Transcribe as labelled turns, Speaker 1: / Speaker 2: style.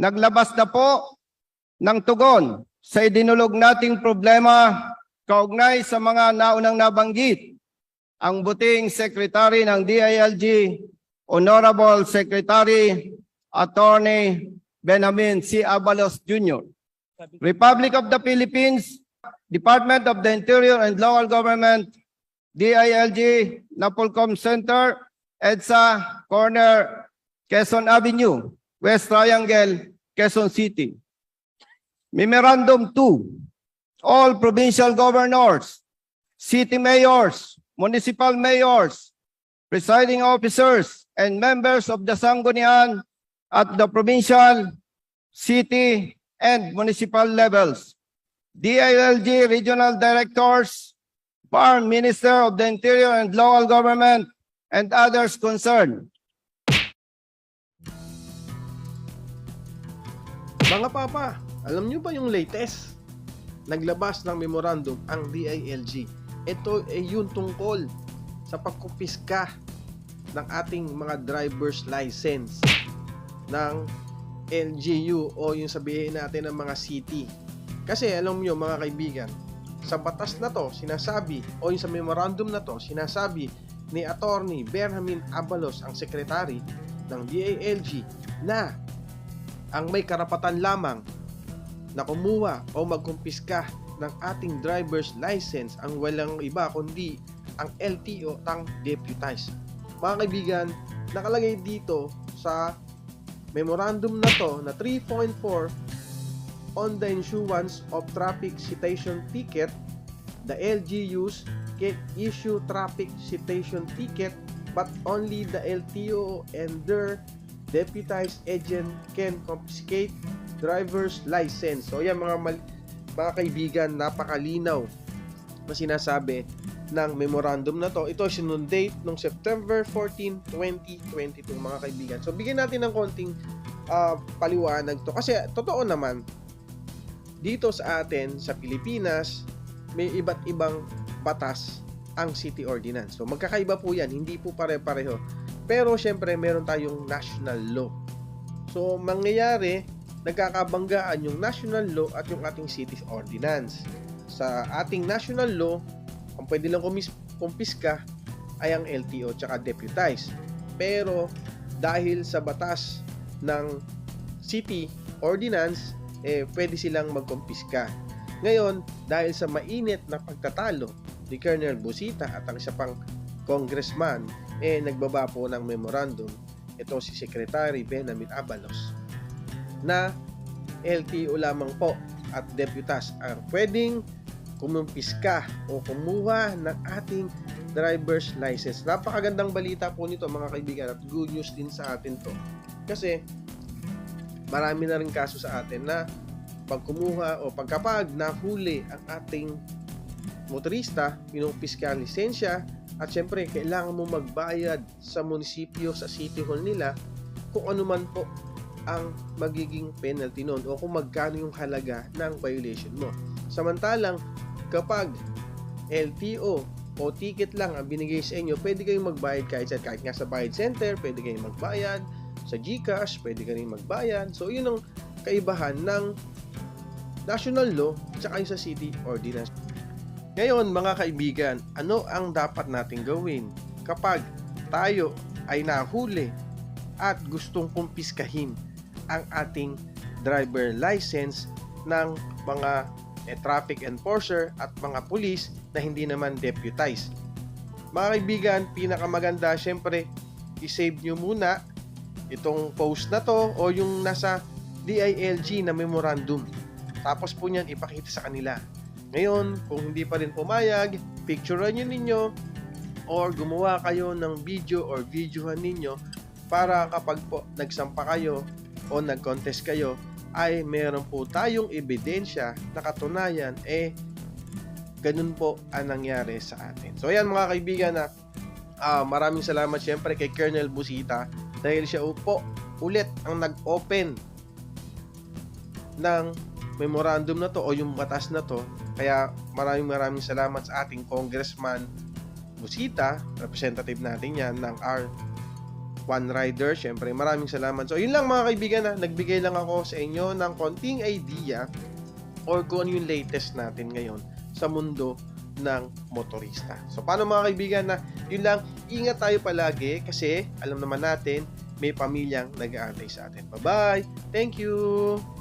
Speaker 1: naglabas na po ng tugon sa idinulog nating problema kaugnay sa mga naunang nabanggit. Ang buting Secretary ng DILG, Honorable Secretary Attorney Benjamin C. Abalos Jr. Republic of the Philippines, Department of the Interior and Local Government, DILG, Napolcom Center, EDSA, Corner, Quezon Avenue, West Triangle, Quezon City. Memorandum 2. All provincial governors, city mayors, municipal mayors, presiding officers, and members of the Sanggunian at the provincial, city, and municipal levels. DILG regional directors, Farm Minister of the Interior and Local Government, and others concerned.
Speaker 2: Mga papa, alam nyo ba yung latest? Naglabas ng memorandum ang DILG. Ito ay yung tungkol sa pagkupiska ng ating mga driver's license ng LGU o yung sabihin natin ng mga city. Kasi alam nyo mga kaibigan, sa batas na to sinasabi o yung sa memorandum na to sinasabi ni Attorney Benjamin Abalos ang sekretary ng DILG na ang may karapatan lamang na kumuha o magkumpiska ng ating driver's license ang walang iba kundi ang LTO tang deputize. Mga kaibigan, nakalagay dito sa memorandum na to na 3.4 on the issuance of traffic citation ticket, the LGUs can issue traffic citation ticket but only the LTO and their deputized agent can confiscate driver's license. So yan mga mal- mga kaibigan, napakalinaw na sinasabi ng memorandum na to. Ito sinundate noong September 14, 2022 mga kaibigan. So bigyan natin ng konting ah, paliwanag to kasi totoo naman dito sa atin sa Pilipinas may iba't ibang batas ang city ordinance. So magkakaiba po yan, hindi po pare-pareho. Pero syempre meron tayong national law. So mangyayari, nagkakabanggaan yung national law at yung ating city ordinance. Sa ating national law, ang pwede lang kumis- kumpiska ay ang LTO tsaka deputize. Pero dahil sa batas ng city ordinance, eh, pwede silang magkumpiska. Ngayon, dahil sa mainit na pagtatalo ni Colonel Busita at ang isa pang congressman, eh, nagbaba po ng memorandum ito si Secretary Benjamin Abalos na LTO lamang po at deputas ang pwedeng kumumpiska o kumuha ng ating driver's license. Napakagandang balita po nito mga kaibigan at good news din sa atin to. Kasi marami na rin kaso sa atin na pag kumuha o pagkapag nahuli ang ating motorista, pinumpiska ang lisensya at syempre kailangan mo magbayad sa munisipyo, sa city hall nila kung ano man po ang magiging penalty noon o kung magkano yung halaga ng violation mo. Samantalang kapag LTO o ticket lang ang binigay sa inyo, pwede kayong magbayad kahit sa kahit nga sa bayad center, pwede kayong magbayad sa GCash, pwede kayong magbayad. So yun ang kaibahan ng national law tsaka yung sa city ordinance. Ngayon mga kaibigan, ano ang dapat nating gawin kapag tayo ay nahuli at gustong kumpiskahin ang ating driver license ng mga eh, traffic enforcer at mga pulis na hindi naman deputized. Mga kaibigan, pinakamaganda syempre i-save nyo muna itong post na to o yung nasa DILG na memorandum. Tapos po niyan ipakita sa kanila. Ngayon, kung hindi pa rin pumayag, picturean nyo ninyo or gumawa kayo ng video or videohan ninyo para kapag po nagsampa kayo o nag-contest kayo ay meron po tayong ebidensya na katunayan eh ganun po ang nangyari sa atin. So ayan mga kaibigan na ah, maraming salamat syempre kay Colonel Busita dahil siya po ulit ang nag-open ng memorandum na to o yung batas na to. Kaya maraming maraming salamat sa ating Congressman Busita, representative natin yan ng our One Rider. Syempre, maraming salamat. So, yun lang mga kaibigan na nagbigay lang ako sa inyo ng konting idea or kung ano yung latest natin ngayon sa mundo ng motorista. So, paano mga kaibigan na yun lang, ingat tayo palagi kasi alam naman natin may pamilyang nag-aantay sa atin. Bye-bye! Thank you!